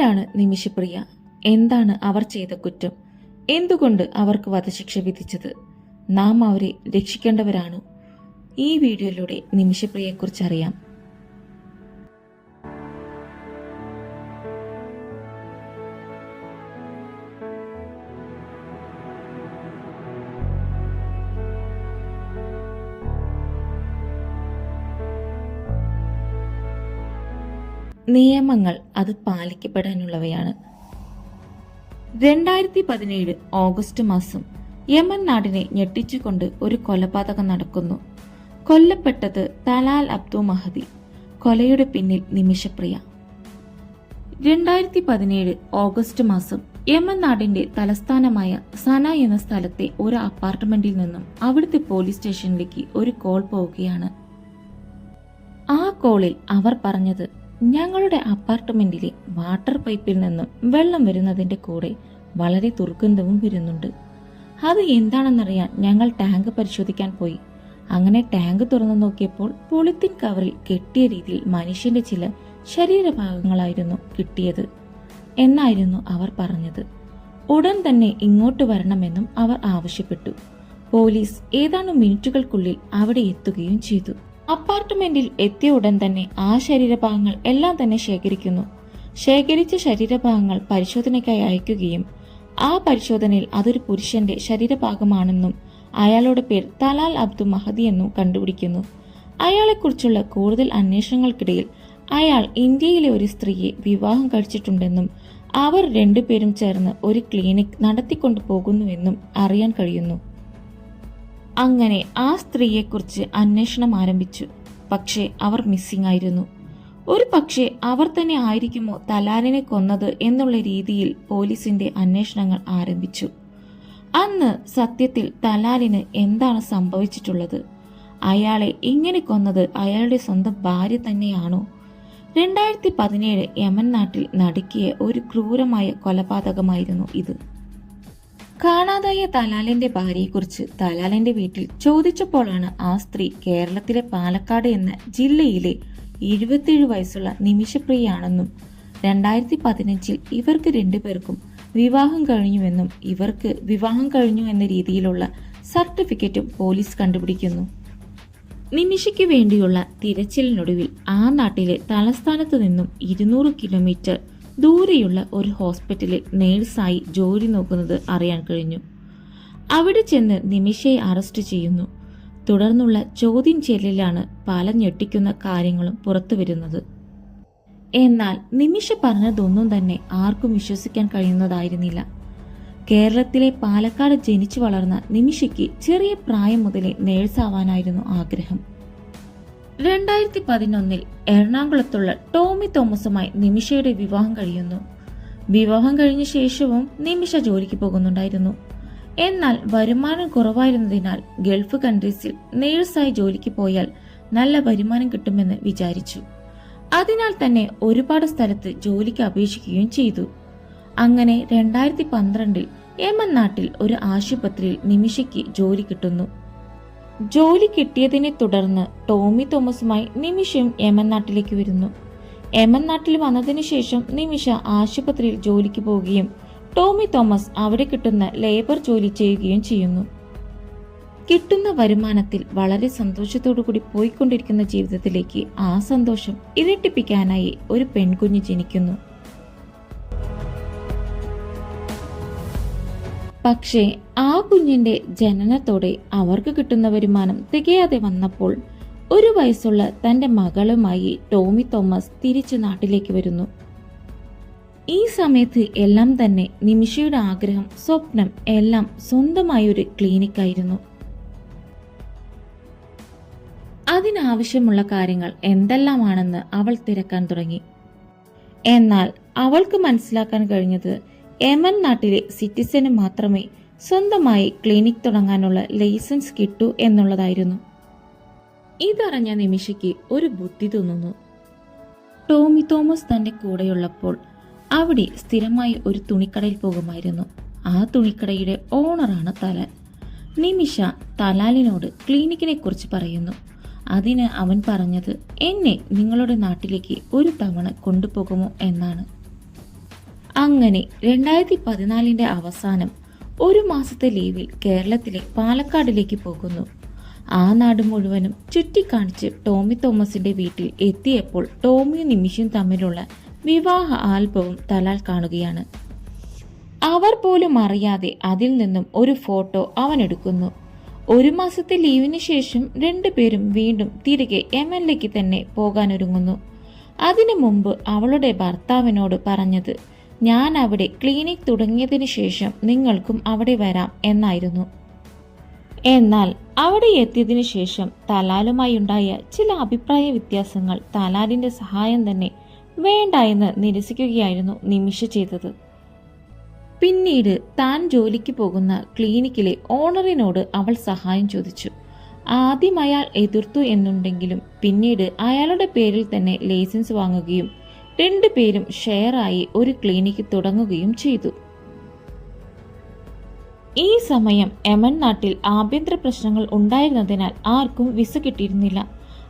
ആരാണ് നിമിഷപ്രിയ? എന്താണ് അവർ ചെയ്ത കുറ്റം? എന്തുകൊണ്ട് അവർക്ക് വധശിക്ഷ വിധിച്ചത്? നാം അവരെ രക്ഷിക്കേണ്ടവരാണോ? ഈ വീഡിയോയിലൂടെ നിമിഷപ്രിയയെക്കുറിച്ച് അറിയാം നിയമങ്ങൾ അത് പാലിക്കപ്പെടാനുള്ളവയാണ്. രണ്ടായിരത്തി പതിനേഴ് ഓഗസ്റ്റ് മാസം യമൻ നാടിനെ ഞെട്ടിച്ചുകൊണ്ട് ഒരു കൊലപാതകം നടക്കുന്നു. കൊല്ലപ്പെട്ടത് തലാൽ അബ്ദു മഹദി കൊലയുടെ പിന്നിൽ നിമിഷപ്രിയ. രണ്ടായിരത്തി പതിനേഴ് ഓഗസ്റ്റ് മാസം യമൻ നാടിന്റെ തലസ്ഥാനമായ സന എന്ന സ്ഥലത്തെ ഒരു അപ്പാർട്ട്മെന്റിൽ നിന്നും അവിടുത്തെ പോലീസ് സ്റ്റേഷനിലേക്ക് ഒരു കോൾ പോവുകയാണ്. ആ കോളിൽ അവർ പറഞ്ഞത് ഞങ്ങളുടെ അപ്പാർട്ട്മെന്റിലെ വാട്ടർ പൈപ്പിൽ നിന്നും വെള്ളം വരുന്നതിന്റെ കൂടെ വളരെ ദുർഗന്ധവും വരുന്നുണ്ട്. അത് എന്താണെന്നറിയാൻ ഞങ്ങൾ ടാങ്ക് പരിശോധിക്കാൻ പോയി. അങ്ങനെ ടാങ്ക് തുറന്നു നോക്കിയപ്പോൾ പോളിത്തീൻ കവറിൽ കെട്ടിയ രീതിയിൽ മനുഷ്യന്റെ ചില ശരീരഭാഗങ്ങളായിരുന്നു കിട്ടിയത് എന്നായിരുന്നു അവർ പറഞ്ഞത്. ഉടൻ തന്നെ ഇങ്ങോട്ട് വരണമെന്നും അവർ ആവശ്യപ്പെട്ടു. പോലീസ് ഏതാനും മിനിറ്റുകൾക്കുള്ളിൽ അവിടെ എത്തുകയും ചെയ്തു. അപ്പാർട്ട്മെന്റിൽ എത്തിയ ഉടൻ തന്നെ ആ ശരീരഭാഗങ്ങൾ എല്ലാം തന്നെ ശേഖരിക്കുന്നു. ശേഖരിച്ച ശരീരഭാഗങ്ങൾ പരിശോധനയ്ക്കായി അയക്കുകയും ആ പരിശോധനയിൽ അതൊരു പുരുഷന്റെ ശരീരഭാഗമാണെന്നും അയാളുടെ പേര് തലാൽ അബ്ദു മഹദി എന്നും കണ്ടുപിടിക്കുന്നു. അയാളെക്കുറിച്ചുള്ള കൂടുതൽ അന്വേഷണങ്ങൾക്കിടയിൽ അയാൾ ഇന്ത്യയിലെ ഒരു സ്ത്രീയെ വിവാഹം കഴിച്ചിട്ടുണ്ടെന്നും അവർ രണ്ടുപേരും ചേർന്ന് ഒരു ക്ലിനിക് നടത്തിക്കൊണ്ടു പോകുന്നുവെന്നും അറിയാൻ കഴിയുന്നു. അങ്ങനെ ആ സ്ത്രീയെക്കുറിച്ച് അന്വേഷണം ആരംഭിച്ചു. പക്ഷേ അവർ മിസ്സിംഗ് ആയിരുന്നു. ഒരു പക്ഷേ അവർ തന്നെ ആയിരിക്കുമോ തലാലിനെ കൊന്നത് എന്നുള്ള രീതിയിൽ പോലീസിന്റെ അന്വേഷണങ്ങൾ ആരംഭിച്ചു. അന്ന് സത്യത്തിൽ തലാലിന് എന്താണ് സംഭവിച്ചിട്ടുള്ളത്? അയാളെ ഇങ്ങനെ കൊന്നത്? അയാളുടെ സ്വന്തം ഭാര്യ തന്നെയാണോ? രണ്ടായിരത്തി പതിനേഴ് യമൻ നാട്ടിൽ നടുക്കിയ ഒരു ക്രൂരമായ കൊലപാതകമായിരുന്നു ഇത്. കാണാതായ തലാലിന്റെ ഭാര്യയെക്കുറിച്ച് തലാലിന്റെ വീട്ടിൽ ചോദിച്ചപ്പോഴാണ് ആ സ്ത്രീ കേരളത്തിലെ പാലക്കാട് എന്ന ജില്ലയിലെ എഴുപത്തിയേഴ് വയസ്സുള്ള നിമിഷപ്രിയയാണെന്നും രണ്ടായിരത്തി പതിനഞ്ചിൽ ഇവർക്ക് രണ്ടുപേർക്കും വിവാഹം കഴിഞ്ഞുവെന്നും ഇവർക്ക് വിവാഹം കഴിഞ്ഞു എന്ന രീതിയിലുള്ള സർട്ടിഫിക്കറ്റും പോലീസ് കണ്ടുപിടിക്കുന്നു. നിമിഷയ്ക്ക് വേണ്ടിയുള്ള തിരച്ചിലിനൊടുവിൽ ആ നാട്ടിലെ തലസ്ഥാനത്തു നിന്നും ഇരുന്നൂറ് കിലോമീറ്റർ ദൂരെയുള്ള ഒരു ഹോസ്പിറ്റലിൽ നേഴ്സായി ജോലി നോക്കുന്നത് അറിയാൻ കഴിഞ്ഞു. അവിടെ ചെന്ന് നിമിഷയെ അറസ്റ്റ് ചെയ്യുന്നു. തുടർന്നുള്ള ചോദ്യം ചെയ്യലിലാണ് പല ഞെട്ടിക്കുന്ന കാര്യങ്ങളും പുറത്തു വരുന്നത്. എന്നാൽ നിമിഷ പറഞ്ഞതൊന്നും തന്നെ ആർക്കും വിശ്വസിക്കാൻ കഴിയുന്നതായിരുന്നില്ല. കേരളത്തിലെ പാലക്കാട് ജനിച്ചു വളർന്ന നിമിഷയ്ക്ക് ചെറിയ പ്രായം മുതലേ നേഴ്സാവാനായിരുന്നു ആഗ്രഹം. രണ്ടായിരത്തി പതിനൊന്നിൽ എറണാകുളത്തുള്ള ടോമി തോമസുമായി നിമിഷയുടെ വിവാഹം കഴിയുന്നു. വിവാഹം കഴിഞ്ഞ ശേഷവും നിമിഷ ജോലിക്ക് പോകുന്നുണ്ടായിരുന്നു. എന്നാൽ വരുമാനം കുറവായിരുന്നതിനാൽ ഗൾഫ് കൺട്രീസിൽ നേഴ്സായി ജോലിക്ക് പോയാൽ നല്ല വരുമാനം കിട്ടുമെന്ന് വിചാരിച്ചു. അതിനാൽ തന്നെ ഒരുപാട് സ്ഥലത്ത് ജോലിക്ക് അപേക്ഷിക്കുകയും ചെയ്തു. അങ്ങനെ രണ്ടായിരത്തി പന്ത്രണ്ടിൽ യമൻ നാട്ടിൽ ഒരു ആശുപത്രിയിൽ നിമിഷയ്ക്ക് ജോലി കിട്ടുന്നു. ജോലി കിട്ടിയതിനെ തുടർന്ന് ടോമി തോമസുമായി നിമിഷം യമൻ നാട്ടിലേക്ക് വരുന്നു. യമൻ നാട്ടിൽ വന്നതിനു ശേഷം നിമിഷ ആശുപത്രിയിൽ ജോലിക്ക് പോവുകയും ടോമി തോമസ് അവിടെ കിട്ടുന്ന ലേബർ ജോലി ചെയ്യുകയും ചെയ്യുന്നു. കിട്ടുന്ന വരുമാനത്തിൽ വളരെ സന്തോഷത്തോടു കൂടി പോയിക്കൊണ്ടിരിക്കുന്ന ജീവിതത്തിലേക്ക് ആ സന്തോഷം ഇരട്ടിപ്പിക്കാനായി ഒരു പെൺകുഞ്ഞ് ജനിക്കുന്നു. പക്ഷേ ആ കുഞ്ഞിന്റെ ജനനത്തോടെ അവർക്ക് കിട്ടുന്ന വരുമാനം തികയാതെ വന്നപ്പോൾ ഒരു വയസ്സുള്ള തന്റെ മകളുമായി ടോമി തോമസ് തിരിച്ചു നാട്ടിലേക്ക് വരുന്നു. ഈ സമയത്ത് എല്ലാം തന്നെ നിമിഷയുടെ ആഗ്രഹം സ്വപ്നം എല്ലാം സ്വന്തമായ ഒരു ക്ലിനിക്കായിരുന്നു. അതിനാവശ്യമുള്ള കാര്യങ്ങൾ എന്തെല്ലാമാണെന്ന് അവൾ തിരക്കാൻ തുടങ്ങി. എന്നാൽ അവൾക്ക് മനസ്സിലാക്കാൻ കഴിഞ്ഞത് യമൻ നാട്ടിലെ സിറ്റിസന് മാത്രമേ സ്വന്തമായി ക്ലിനിക് തുടങ്ങാനുള്ള ലൈസൻസ് കിട്ടൂ എന്നുള്ളതായിരുന്നു. ഇതറിഞ്ഞ നിമിഷയ്ക്ക് ഒരു ബുദ്ധി തോന്നുന്നു. ടോമി തോമസ് തന്റെ കൂടെയുള്ളപ്പോൾ അവിടെ സ്ഥിരമായി ഒരു തുണിക്കടയിൽ പോകുമായിരുന്നു. ആ തുണിക്കടയുടെ ഓണറാണ് തലാൽ നിമിഷ തലാലിനോട് ക്ലിനിക്കിനെ കുറിച്ച് പറയുന്നു. അതിന് അവൻ പറഞ്ഞത് എന്നെ നിങ്ങളുടെ നാട്ടിലേക്ക് ഒരു തവണ കൊണ്ടുപോകുമോ എന്നാണ്. അങ്ങനെ രണ്ടായിരത്തി പതിനാലിന്റെ അവസാനം ഒരു മാസത്തെ ലീവിൽ കേരളത്തിലെ പാലക്കാടിലേക്ക് പോകുന്നു. ആ നാട് മുഴുവനും ചുറ്റിക്കാണിച്ച് ടോമി തോമസിന്റെ വീട്ടിൽ എത്തിയപ്പോൾ ടോമിയും നിമിഷും തമ്മിലുള്ള വിവാഹ ആൽബവും തലാൽ കാണുകയാണ്. അവർ പോലും അറിയാതെ അതിൽ നിന്നും ഒരു ഫോട്ടോ അവൻ എടുക്കുന്നു. ഒരു മാസത്തെ ലീവിന് ശേഷം രണ്ടുപേരും വീണ്ടും തിരികെ എം എൽ എക്ക് തന്നെ പോകാനൊരുങ്ങുന്നു. അതിനു മുമ്പ് അവളുടെ ഭർത്താവിനോട് പറഞ്ഞത് ഞാൻ അവിടെ ക്ലിനിക് തുടങ്ങിയതിനു ശേഷം നിങ്ങൾക്കും അവിടെ വരാം എന്നായിരുന്നു. എന്നാൽ അവിടെ എത്തിയതിനു ശേഷം തലാലുമായി ഉണ്ടായ ചില അഭിപ്രായ വ്യത്യാസങ്ങൾ തലാലിന്റെ സഹായം തന്നെ വേണ്ട എന്ന് നിരസിക്കുകയായിരുന്നു നിമിഷ ചെയ്തത്. പിന്നീട് താൻ ജോലിക്ക് പോകുന്ന ക്ലിനിക്കിലെ ഓണറിനോട് അവൾ സഹായം ചോദിച്ചു. ആദ്യം അയാൾ എതിർത്തു എന്നുണ്ടെങ്കിലും പിന്നീട് അയാളുടെ പേരിൽ തന്നെ ലൈസൻസ് വാങ്ങുകയും രണ്ടുപേരും ഷെയറായി ഒരു ക്ലിനിക്ക് തുടങ്ങുകയും ചെയ്തു. ഈ സമയം യമൻ നാട്ടിൽ ആഭ്യന്തര പ്രശ്നങ്ങൾ ഉണ്ടായിരുന്നതിനാൽ ആർക്കും വിസ കിട്ടിയിരുന്നില്ല.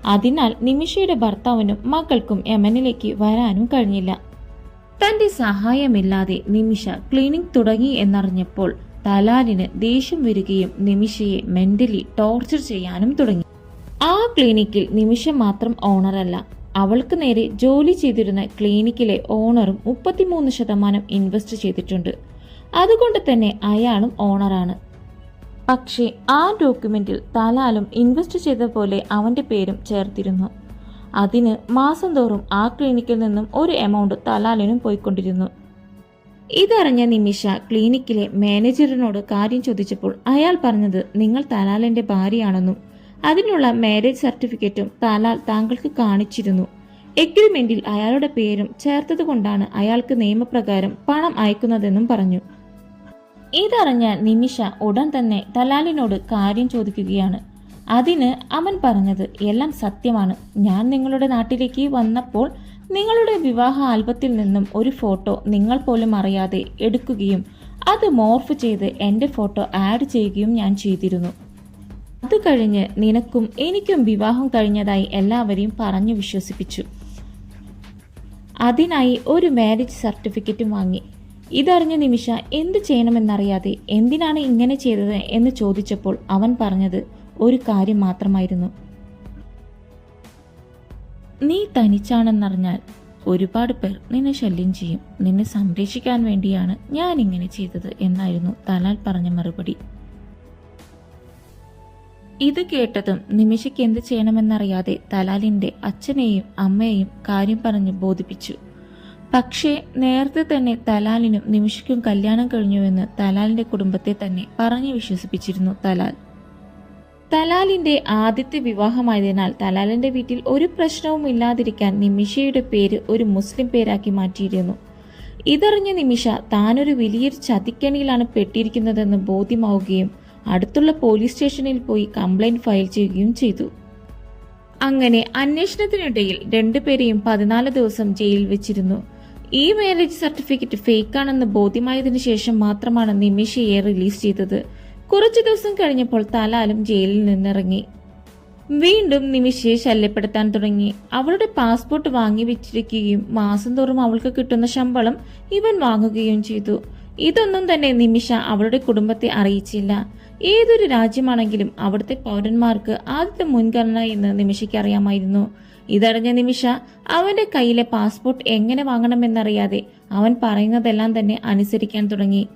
അതിനാൽ നിമിഷയുടെ ഭർത്താവിനും മക്കൾക്കും യമനിലേക്ക് വരാനും കഴിഞ്ഞില്ല. തന്റെ സഹായമില്ലാതെ നിമിഷ ക്ലിനിക് തുടങ്ങി എന്നറിഞ്ഞപ്പോൾ തലാലിന് ദേഷ്യം വരികയും നിമിഷയെ മെന്റലി ടോർച്ചർ ചെയ്യാനും തുടങ്ങി. ആ ക്ലിനിക്കിൽ നിമിഷ മാത്രം ഓണറല്ല അവൾക്ക് നേരെ ജോലി ചെയ്തിരുന്ന ക്ലിനിക്കിലെ ഓണറും മുപ്പത്തിമൂന്ന് ശതമാനം ഇൻവെസ്റ്റ് ചെയ്തിട്ടുണ്ട്. അതുകൊണ്ട് തന്നെ അയാളും ഓണറാണ്. പക്ഷേ ആ ഡോക്യുമെന്റിൽ തലാലും ഇൻവെസ്റ്റ് ചെയ്ത പോലെ അവന്റെ പേരും ചേർത്തിരുന്നു. അതിന് മാസം തോറും ആ ക്ലിനിക്കിൽ നിന്നും ഒരു എമൗണ്ട് തലാലിനും പോയിക്കൊണ്ടിരുന്നു. ഇതറിഞ്ഞ നിമിഷ ക്ലിനിക്കിലെ മാനേജറിനോട് കാര്യം ചോദിച്ചപ്പോൾ അയാൾ പറഞ്ഞത് നിങ്ങൾ തലാലിന്റെ ഭാര്യയാണെന്നും അതിനുള്ള മാരേജ് സർട്ടിഫിക്കറ്റും താലാൽ താങ്കൾക്ക് കാണിച്ചിരുന്നു. എഗ്രിമെന്റിൽ അയാളുടെ പേരും ചേർത്തതുകൊണ്ടാണ് അയാൾക്ക് നിയമപ്രകാരം പണം അയക്കുന്നതെന്നും പറഞ്ഞു. ഇതറിഞ്ഞ നിമിഷ ഉടൻ തന്നെ തലാലിനോട് കാര്യം ചോദിക്കുകയാണ്. അതിന് അവൻ പറഞ്ഞത് എല്ലാം സത്യമാണ്. ഞാൻ നിങ്ങളുടെ നാട്ടിലേക്ക് വന്നപ്പോൾ നിങ്ങളുടെ വിവാഹ ആൽബത്തിൽ നിന്നും ഒരു ഫോട്ടോ നിങ്ങൾ പോലും അറിയാതെ എടുക്കുകയും അത് മോർഫ് ചെയ്ത് എന്റെ ഫോട്ടോ ആഡ് ചെയ്യുകയും ഞാൻ ചെയ്തിരുന്നു. അത് കഴിഞ്ഞ് നിനക്കും എനിക്കും വിവാഹം കഴിഞ്ഞതായി എല്ലാവരെയും പറഞ്ഞു വിശ്വസിപ്പിച്ചു. അതിനായി ഒരു മാരേജ് സർട്ടിഫിക്കറ്റും വാങ്ങി. ഇതറിഞ്ഞ നിമിഷ എന്ത് ചെയ്യണമെന്നറിയാതെ എന്തിനാണ് ഇങ്ങനെ ചെയ്തത് എന്ന് ചോദിച്ചപ്പോൾ അവൻ പറഞ്ഞത് ഒരു കാര്യം മാത്രമായിരുന്നു. നീ തനിച്ചാണെന്നറിഞ്ഞാൽ ഒരുപാട് പേർ നിന്നെ ശല്യം ചെയ്യും. നിന്നെ സംരക്ഷിക്കാൻ വേണ്ടിയാണ് ഞാൻ ഇങ്ങനെ ചെയ്തത് എന്നായിരുന്നു തലാൽ പറഞ്ഞ മറുപടി. ഇത് കേട്ടതും നിമിഷയ്ക്ക് എന്ത് ചെയ്യണമെന്നറിയാതെ തലാലിന്റെ അച്ഛനെയും അമ്മയെയും കാര്യം പറഞ്ഞു ബോധിപ്പിച്ചു. പക്ഷേ നേരത്തെ തന്നെ തലാലിനും നിമിഷയ്ക്കും കല്യാണം കഴിഞ്ഞുവെന്ന് തലാലിന്റെ കുടുംബത്തെ തന്നെ പറഞ്ഞു വിശ്വസിപ്പിച്ചിരുന്നു തലാൽ. തലാലിന്റെ ആദ്യത്തെ വിവാഹമായതിനാൽ തലാലിന്റെ വീട്ടിൽ ഒരു പ്രശ്നവും ഇല്ലാതിരിക്കാൻ നിമിഷയുടെ പേര് ഒരു മുസ്ലിം പേരാക്കി മാറ്റിയിരുന്നു. ഇതറിഞ്ഞ നിമിഷ താനൊരു വലിയൊരു ചതിക്കണിയിലാണ് പെട്ടിരിക്കുന്നതെന്ന് ബോധ്യമാവുകയും അടുത്തുള്ള പോലീസ് സ്റ്റേഷനിൽ പോയി കംപ്ലൈന്റ് ഫയൽ ചെയ്യുകയും ചെയ്തു. അങ്ങനെ അന്വേഷണത്തിനിടയിൽ രണ്ടുപേരെയും പതിനാല് ദിവസം ജയിലിൽ വെച്ചിരുന്നു. ഈ മാരേജ് സർട്ടിഫിക്കറ്റ് ഫേക്കാണെന്ന് ബോധ്യമായതിനു ശേഷം മാത്രമാണ് നിമിഷയെ റിലീസ് ചെയ്തത്. കുറച്ചു ദിവസം കഴിഞ്ഞപ്പോൾ തലാലും ജയിലിൽ നിന്നിറങ്ങി. വീണ്ടും നിമിഷയെ ശല്യപ്പെടുത്താൻ തുടങ്ങി. അവളുടെ പാസ്പോർട്ട് വാങ്ങി വെച്ചിരിക്കുകയും മാസം തോറും അവൾക്ക് കിട്ടുന്ന ശമ്പളം ഇവൻ വാങ്ങുകയും ചെയ്തു. ഇതൊന്നും തന്നെ നിമിഷ അവളുടെ കുടുംബത്തെ അറിയിച്ചില്ല. ഏതൊരു രാജ്യമാണെങ്കിലും അവിടുത്തെ പൗരന്മാർക്ക് ആദ്യത്തെ മുൻഗണന എന്ന് നിമിഷയ്ക്ക് അറിയാമായിരുന്നു. ഇതറിഞ്ഞ നിമിഷ അവന്റെ കയ്യിലെ പാസ്പോർട്ട് എങ്ങനെ വാങ്ങണമെന്നറിയാതെ അവൻ പറയുന്നതെല്ലാം തന്നെ അനുസരിക്കാൻ തുടങ്ങി.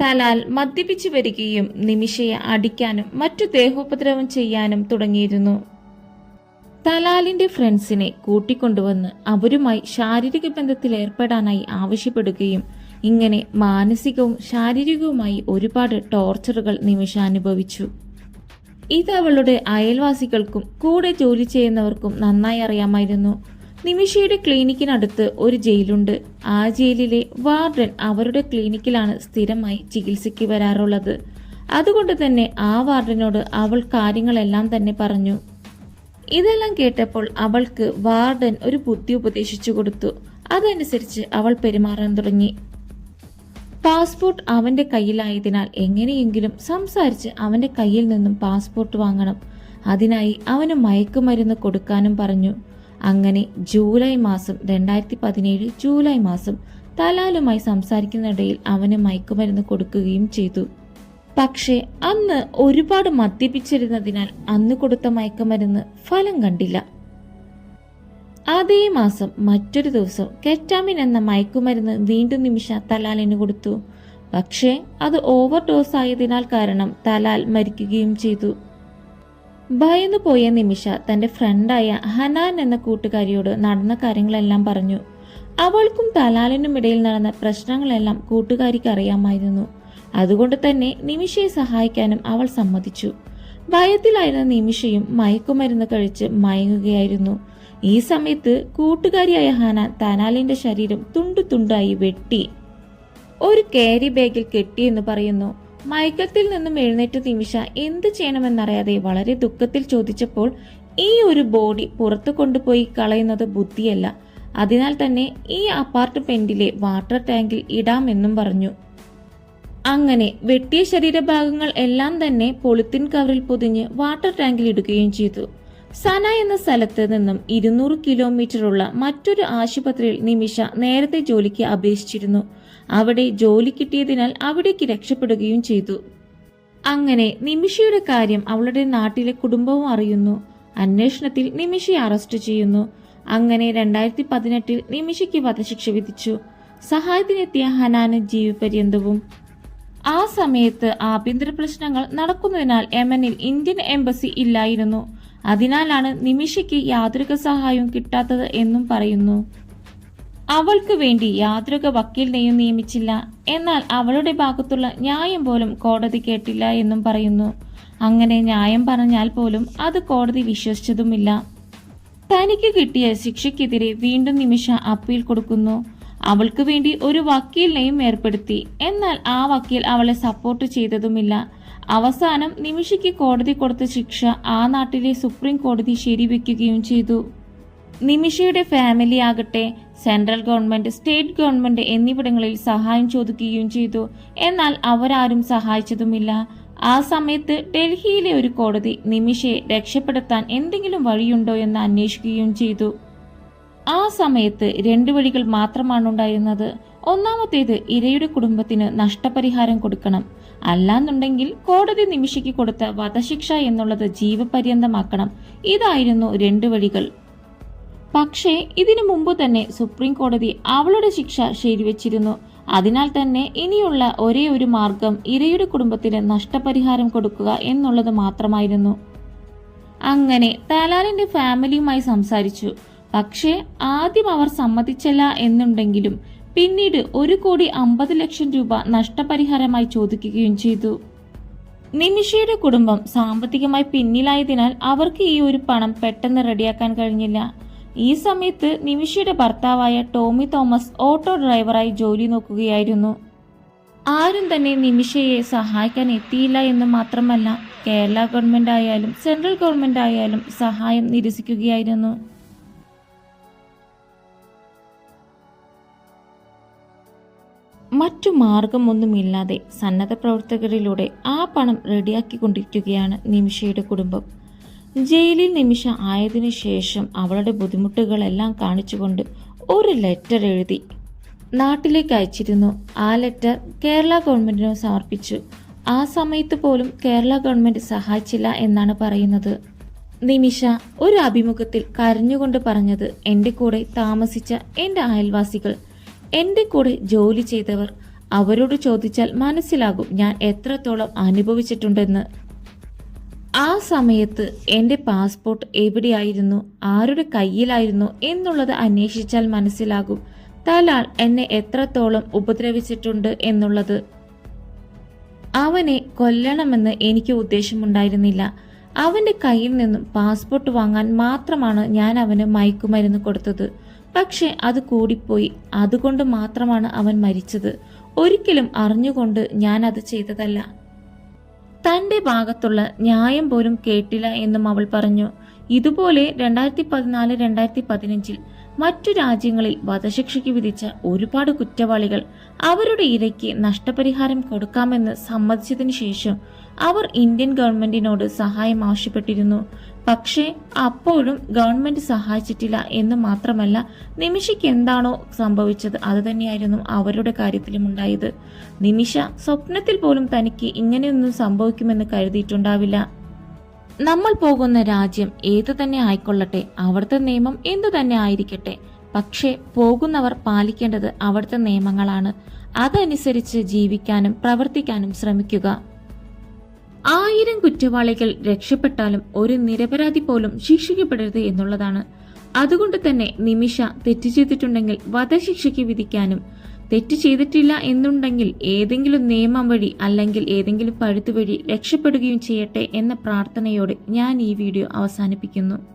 തലാൽ മദ്യപിച്ചു വരികയും നിമിഷയെ അടിക്കാനും മറ്റു ദേഹോപദ്രവം ചെയ്യാനും തുടങ്ങിയിരുന്നു. തലാലിന്റെ ഫ്രണ്ട്സിനെ കൂട്ടിക്കൊണ്ടുവന്ന് അവരുമായി ശാരീരിക ബന്ധത്തിൽ ഏർപ്പെടാനായി ആവശ്യപ്പെടുകയും ഇങ്ങനെ മാനസികവും ശാരീരികവുമായി ഒരുപാട് ടോർച്ചറുകൾ നിമിഷ അനുഭവിച്ചു. ഇത് അവളുടെ അയൽവാസികൾക്കും കൂടെ ജോലി ചെയ്യുന്നവർക്കും നന്നായി അറിയാമായിരുന്നു. നിമിഷയുടെ ക്ലിനിക്കിനടുത്ത് ഒരു ജയിലുണ്ട്. ആ ജയിലിലെ വാർഡൻ അവരുടെ ക്ലിനിക്കിലാണ് സ്ഥിരമായി ചികിത്സയ്ക്ക് വരാറുള്ളത്. അതുകൊണ്ട് തന്നെ ആ വാർഡനോട് അവൾ കാര്യങ്ങളെല്ലാം തന്നെ പറഞ്ഞു. ഇതെല്ലാം കേട്ടപ്പോൾ അവൾക്ക് വാർഡൻ ഒരു ബുദ്ധി ഉപദേശിച്ചു കൊടുത്തു. അതനുസരിച്ച് അവൾ പെരുമാറാൻ തുടങ്ങി. പാസ്പോർട്ട് അവന്റെ കയ്യിലായതിനാൽ എങ്ങനെയെങ്കിലും സംസാരിച്ച് അവന്റെ കയ്യിൽ നിന്നും പാസ്പോർട്ട് വാങ്ങണം. അതിനായി അവന് മയക്കുമരുന്ന് കൊടുക്കാനും പറഞ്ഞു. അങ്ങനെ ജൂലൈ മാസം രണ്ടായിരത്തി പതിനേഴ് ജൂലൈ മാസം തലാലുമായി സംസാരിക്കുന്നിടയിൽ അവന് മയക്കുമരുന്ന് കൊടുക്കുകയും ചെയ്തു. പക്ഷേ അന്ന് ഒരുപാട് മദ്യപിച്ചിരുന്നതിനാൽ അന്ന് കൊടുത്ത മയക്കുമരുന്ന് ഫലം കണ്ടില്ല. അതേ മാസം മറ്റൊരു ദിവസം കെറ്റാമിൻ എന്ന മയക്കുമരുന്ന് വീണ്ടും നിമിഷ തലാലിന് കൊടുത്തു. പക്ഷേ അത് ഓവർ ഡോസ് ആയതിനാൽ കാരണം തലാൽ മരിക്കുകയും ചെയ്തു. ഭയന്നു പോയ നിമിഷ തന്റെ ഫ്രണ്ടായ ഹനാൻ എന്ന കൂട്ടുകാരിയോട് നടന്ന കാര്യങ്ങളെല്ലാം പറഞ്ഞു. അവൾക്കും തലാലിനും ഇടയിൽ നടന്ന പ്രശ്നങ്ങളെല്ലാം കൂട്ടുകാരിക്ക് അറിയാമായിരുന്നു. അതുകൊണ്ട് തന്നെ നിമിഷയെ സഹായിക്കാനും അവൾ സമ്മതിച്ചു. ഭയത്തിലായിരുന്ന നിമിഷയും മയക്കുമരുന്ന് കഴിച്ച് മയങ്ങുകയായിരുന്നു. ഈ സമയത്ത് കൂട്ടുകാരിയായ ഹാന തനാലിന്റെ ശരീരം തുണ്ടു തുണ്ടായി വെട്ടി. ഒരു കാരി ബാഗിൽ കെട്ടിയെന്ന് പറയുന്നു. മയക്കത്തിൽ നിന്നും എഴുന്നേറ്റ നിമിഷ എന്ത് ചെയ്യണമെന്നറിയാതെ വളരെ ദുഃഖത്തിൽ ചോദിച്ചപ്പോൾ ഈ ഒരു ബോഡി പുറത്തു കൊണ്ടുപോയി കളയുന്നത് ബുദ്ധിയല്ല. അതിനാൽ തന്നെ ഈ അപ്പാർട്ട്മെന്റിലെ വാട്ടർ ടാങ്കിൽ ഇടാമെന്നും പറഞ്ഞു. അങ്ങനെ വെട്ടിയ ശരീരഭാഗങ്ങൾ എല്ലാം തന്നെ പൊളിത്തിൻ കവറിൽ പൊതിഞ്ഞ് വാട്ടർ ടാങ്കിൽ ഇടുകയും ചെയ്തു. സന എന്ന സ്ഥലത്ത് നിന്നും ഇരുന്നൂറ് കിലോമീറ്ററുള്ള മറ്റൊരു ആശുപത്രിയിൽ നിമിഷ നേരത്തെ ജോലിക്ക് അപേക്ഷിച്ചിരുന്നു. അവിടെ ജോലി കിട്ടിയതിനാൽ അവിടേക്ക് രക്ഷപ്പെടുകയും ചെയ്തു. അങ്ങനെ നിമിഷയുടെ കാര്യം അവളുടെ നാട്ടിലെ കുടുംബവും അറിയുന്നു. അന്വേഷണത്തിൽ നിമിഷയെ അറസ്റ്റ് ചെയ്യുന്നു. അങ്ങനെ രണ്ടായിരത്തി പതിനെട്ടിൽ നിമിഷയ്ക്ക് വധശിക്ഷ വിധിച്ചു. സഹായത്തിനെത്തിയ ഹനാന് ജീവപര്യന്തവും ആ സമയത്ത് ആഭ്യന്തര പ്രശ്നങ്ങൾ നടക്കുന്നതിനാൽ യമനിൽ ഇന്ത്യൻ എംബസി ഇല്ലായിരുന്നു. അതിനാലാണ് നിമിഷയ്ക്ക് യാതൊരുക സഹായവും കിട്ടാത്തത് എന്നും പറയുന്നു. അവൾക്ക് വേണ്ടി യാതൊരുക വക്കീലിനെയും നിയമിച്ചില്ല. എന്നാൽ അവളുടെ ഭാഗത്തുള്ള ന്യായം പോലും കോടതി കേട്ടില്ല എന്നും പറയുന്നു. അങ്ങനെ ന്യായം പറഞ്ഞാൽ പോലും അത് കോടതി വിശ്വസിച്ചതുമില്ല. തനിക്ക് കിട്ടിയ ശിക്ഷയ്ക്കെതിരെ വീണ്ടും നിമിഷ അപ്പീൽ കൊടുക്കുന്നു. അവൾക്ക് വേണ്ടി ഒരു വക്കീലിനെയും ഏർപ്പെടുത്തി. എന്നാൽ ആ വക്കീൽ അവളെ സപ്പോർട്ട് ചെയ്തതുമില്ല. അവസാനം നിമിഷയ്ക്ക് കോടതി കൊടുത്ത ശിക്ഷ ആ നാട്ടിലെ സുപ്രീം കോടതി ശരിവെക്കുകയും ചെയ്തു. നിമിഷയുടെ ഫാമിലി ആകട്ടെ സെൻട്രൽ ഗവൺമെന്റ് സ്റ്റേറ്റ് ഗവൺമെന്റ് എന്നിവിടങ്ങളിൽ സഹായം ചോദിക്കുകയും ചെയ്തു. എന്നാൽ അവരാരും സഹായിച്ചതുമില്ല. ആ സമയത്ത് ഡൽഹിയിലെ ഒരു കോടതി നിമിഷയെ രക്ഷപ്പെടുത്താൻ എന്തെങ്കിലും വഴിയുണ്ടോ എന്ന് അന്വേഷിക്കുകയും ചെയ്തു. ആ സമയത്ത് രണ്ട് വഴികൾ മാത്രമാണ് ഉണ്ടായിരുന്നത്. ഒന്നാമത്തേത് ഇരയുടെ കുടുംബത്തിന് നഷ്ടപരിഹാരം കൊടുക്കണം. അല്ലാന്നുണ്ടെങ്കിൽ കോടതി നിമിഷയ്ക്ക് കൊടുത്ത വധശിക്ഷ എന്നുള്ളത് ജീവപര്യന്തമാക്കണം. ഇതായിരുന്നു രണ്ടു വഴികൾ. പക്ഷേ ഇതിനു മുമ്പ് തന്നെ സുപ്രീം കോടതി അവളുടെ ശിക്ഷ ശരിവച്ചിരുന്നു. അതിനാൽ തന്നെ ഇനിയുള്ള ഒരേ ഒരു മാർഗം ഇരയുടെ കുടുംബത്തിന് നഷ്ടപരിഹാരം കൊടുക്കുക എന്നുള്ളത് മാത്രമായിരുന്നു. അങ്ങനെ തലാലിന്റെ ഫാമിലിയുമായി സംസാരിച്ചു. പക്ഷേ ആദ്യം അവർ സമ്മതിച്ചല്ല എന്നുണ്ടെങ്കിലും പിന്നീട് ഒരു കോടി അമ്പത് ലക്ഷം രൂപ നഷ്ടപരിഹാരമായി ചോദിക്കുകയും ചെയ്തു. നിമിഷയുടെ കുടുംബം സാമ്പത്തികമായി പിന്നിലായതിനാൽ അവർക്ക് ഈ ഒരു പണം പെട്ടെന്ന് റെഡിയാക്കാൻ കഴിഞ്ഞില്ല. ഈ സമയത്ത് നിമിഷയുടെ ഭർത്താവായ ടോമി തോമസ് ഓട്ടോ ഡ്രൈവറായി ജോലി നോക്കുകയായിരുന്നു. ആരും തന്നെ നിമിഷയെ സഹായിക്കാൻ എത്തിയില്ല എന്ന് മാത്രമല്ല കേരള ഗവൺമെന്റ് ആയാലും സെൻട്രൽ ഗവൺമെന്റ് ആയാലും സഹായം നിരസിക്കുകയായിരുന്നു. മറ്റു മാർഗമൊന്നുമില്ലാതെ സന്നദ്ധ പ്രവർത്തകരിലൂടെ ആ പണം റെഡിയാക്കിക്കൊണ്ടിരിക്കുകയാണ് നിമിഷയുടെ കുടുംബം. ജയിലിൽ നിമിഷ ആയതിനു ശേഷം അവളുടെ ബുദ്ധിമുട്ടുകളെല്ലാം കാണിച്ചുകൊണ്ട് ഒരു ലെറ്റർ എഴുതി നാട്ടിലേക്ക് അയച്ചിരുന്നു. ആ ലെറ്റർ കേരള ഗവൺമെന്റിന് സമർപ്പിച്ചു. ആ സമയത്ത് പോലും കേരള ഗവൺമെന്റ് സഹായിച്ചില്ല എന്നാണ് പറയുന്നത്. നിമിഷ ഒരു അഭിമുഖത്തിൽ കരഞ്ഞുകൊണ്ട് പറഞ്ഞത് എന്റെ കൂടെ താമസിച്ച എന്റെ അയൽവാസികൾ എന്റെ കൂടെ ജോലി ചെയ്തവർ അവരോട് ചോദിച്ചാൽ മനസ്സിലാകും ഞാൻ എത്രത്തോളം അനുഭവിച്ചിട്ടുണ്ടെന്ന്. ആ സമയത്ത് എന്റെ പാസ്പോർട്ട് എവിടെയായിരുന്നു ആരുടെ കയ്യിലായിരുന്നു എന്നുള്ളത് അന്വേഷിച്ചാൽ മനസ്സിലാകും. തലാൾ എന്നെ എത്രത്തോളം ഉപദ്രവിച്ചിട്ടുണ്ട് എന്നുള്ളത്. അവനെ കൊല്ലണമെന്ന് എനിക്ക് ഉദ്ദേശമുണ്ടായിരുന്നില്ല. അവന്റെ കയ്യിൽ നിന്നും പാസ്പോർട്ട് വാങ്ങാൻ മാത്രമാണ് ഞാൻ അവന് മയക്കുമരുന്ന് കൊടുത്തത്. പക്ഷെ അത് കൂടിപ്പോയി. അതുകൊണ്ട് മാത്രമാണ് അവൻ മരിച്ചത്. ഒരിക്കലും അറിഞ്ഞുകൊണ്ട് ഞാൻ അത് ചെയ്തതല്ല. തന്റെ ഭാഗത്തുള്ള ന്യായം പോലും കേട്ടില്ല എന്നും അവൾ പറഞ്ഞു. ഇതുപോലെ രണ്ടായിരത്തി പതിനാല് രണ്ടായിരത്തി പതിനഞ്ചിൽ മറ്റു രാജ്യങ്ങളിൽ വധശിക്ഷയ്ക്ക് വിധിച്ച ഒരുപാട് കുറ്റവാളികൾ അവരുടെ ഇരയ്ക്ക് നഷ്ടപരിഹാരം കൊടുക്കാമെന്ന് സമ്മതിച്ചതിനു ശേഷം അവർ ഇന്ത്യൻ ഗവൺമെന്റിനോട് സഹായം ആവശ്യപ്പെട്ടിരുന്നു. പക്ഷേ അപ്പോഴും ഗവൺമെന്റ് സഹായിച്ചിട്ടില്ല എന്ന് മാത്രമല്ല നിമിഷയ്ക്ക് എന്താണോ സംഭവിച്ചത് അത് തന്നെയായിരുന്നു അവരുടെ കാര്യത്തിലും ഉണ്ടായത്. നിമിഷ സ്വപ്നത്തിൽ പോലും തനിക്ക് ഇങ്ങനെയൊന്നും സംഭവിക്കുമെന്ന് കരുതിയിട്ടുണ്ടാവില്ല. നമ്മൾ പോകുന്ന രാജ്യം ഏതു തന്നെ ആയിക്കൊള്ളട്ടെ അവിടുത്തെ നിയമം എന്തു തന്നെ ആയിരിക്കട്ടെ പക്ഷേ പോകുന്നവർ പാലിക്കേണ്ടത് അവിടുത്തെ നിയമങ്ങളാണ്. അതനുസരിച്ച് ജീവിക്കാനും പ്രവർത്തിക്കാനും ശ്രമിക്കുക. ആയിരം കുറ്റവാളികൾ രക്ഷപ്പെട്ടാലും ഒരു നിരപരാധി പോലും ശിക്ഷിക്കപ്പെടരുത് എന്നുള്ളതാണ്. അതുകൊണ്ട് തന്നെ നിമിഷ തെറ്റ് ചെയ്തിട്ടുണ്ടെങ്കിൽ വധശിക്ഷയ്ക്ക് വിധിക്കാനും തെറ്റ് ചെയ്തിട്ടില്ല എന്നുണ്ടെങ്കിൽ ഏതെങ്കിലും നിയമം വഴി അല്ലെങ്കിൽ ഏതെങ്കിലും പഴുത്തു വഴി രക്ഷപ്പെടുകയും ചെയ്യട്ടെ എന്ന പ്രാർത്ഥനയോടെ ഞാൻ ഈ വീഡിയോ അവസാനിപ്പിക്കുന്നു.